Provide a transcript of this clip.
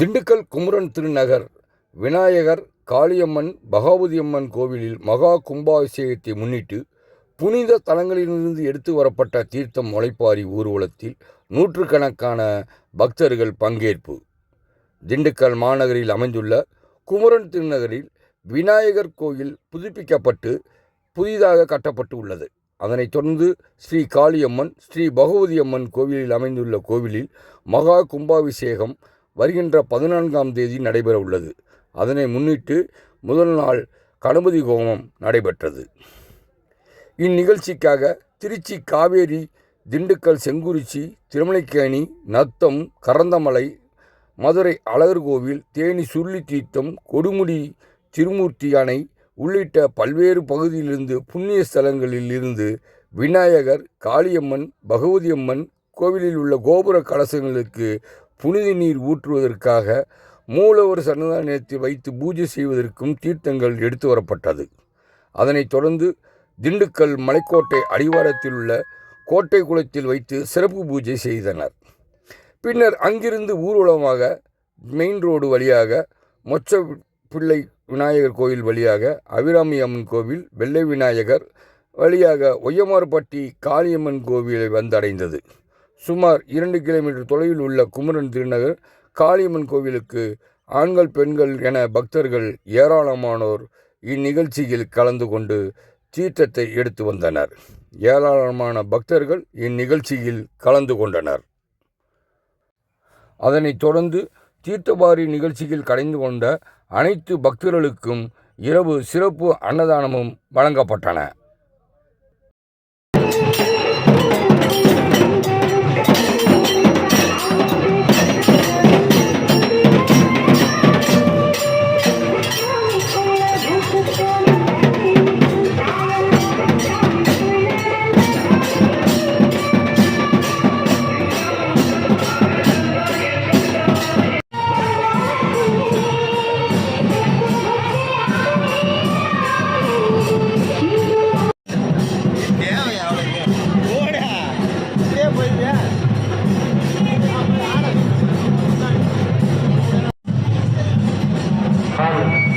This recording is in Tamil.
திண்டுக்கல் குமரன் திருநகர் விநாயகர் காளியம்மன் பகாவதியம்மன் கோவிலில் மகா கும்பாபிஷேகத்தை முன்னிட்டு புனித தலங்களிலிருந்து எடுத்து வரப்பட்ட தீர்த்தம் முளைப்பாரி ஊர்வலத்தில் நூற்றுக்கணக்கான பக்தர்கள் பங்கேற்பு. திண்டுக்கல் மாநகரில் அமைந்துள்ள குமரன் திருநகரில் விநாயகர் கோயில் புதுப்பிக்கப்பட்டு புதிதாக கட்டப்பட்டு உள்ளது அதனைத் தொடர்ந்து ஸ்ரீ காளியம்மன் ஸ்ரீ பகவதி அம்மன் கோவிலில் அமைந்துள்ள கோவிலில் மகா கும்பாபிஷேகம் வருகின்ற பதினான்காம் தேதி நடைபெற உள்ளது அதனை முன்னிட்டு முதல் நாள் கணபதி ஹோமம் நடைபெற்றது. இந்நிகழ்ச்சிக்காக திருச்சி காவேரி திண்டுக்கல் செங்குறிச்சி திருமலைக்கேணி நத்தம் கரந்தமலை மதுரை அழகர் கோவில் தேனி சுருளி தீர்த்தம் கொடுமுடி திருமூர்த்தி அணை உள்ளிட்ட பல்வேறு பகுதியிலிருந்து புண்ணிய ஸ்தலங்களில் இருந்து விநாயகர் காளியம்மன் பகவதியம்மன் கோவிலில் உள்ள கோபுர கலசங்களுக்கு புனித நீர் ஊற்றுவதற்காக மூலவர் சன்னிதானத்தில் வைத்து பூஜை செய்வதற்கும் தீர்த்தங்கள் எடுத்து வரப்பட்டது. அதனைத் தொடர்ந்து திண்டுக்கல் மலைக்கோட்டை அடிவாரத்தில் உள்ள கோட்டை குளத்தில் வைத்து சிறப்பு பூஜை செய்தனர். பின்னர் அங்கிருந்து ஊர்வலமாக மெயின் ரோடு வழியாக மொச்ச பிள்ளை விநாயகர் கோயில் வழியாக அபிராமி அம்மன் கோவில் வெள்ளை விநாயகர் வழியாக ஒய்யமார்பட்டி காளியம்மன் கோவிலை வந்தடைந்தது. சுமார் இரண்டு கிலோமீட்டர் தொலைவில் உள்ள குமரன் திருநகர் காளியம்மன் கோவிலுக்கு ஆண்கள் பெண்கள் என பக்தர்கள் ஏராளமானோர் இந்நிகழ்ச்சியில் கலந்து கொண்டு தீர்த்தத்தை எடுத்து வந்தனர். ஏராளமான பக்தர்கள் இந்நிகழ்ச்சியில் கலந்து கொண்டனர். அதனைத் தொடர்ந்து தீர்த்தபாரி நிகழ்ச்சியில் கலந்து கொண்ட அனைத்து பக்தர்களுக்கும் இரவு சிறப்பு அன்னதானமும் வழங்கப்பட்டன. Amen.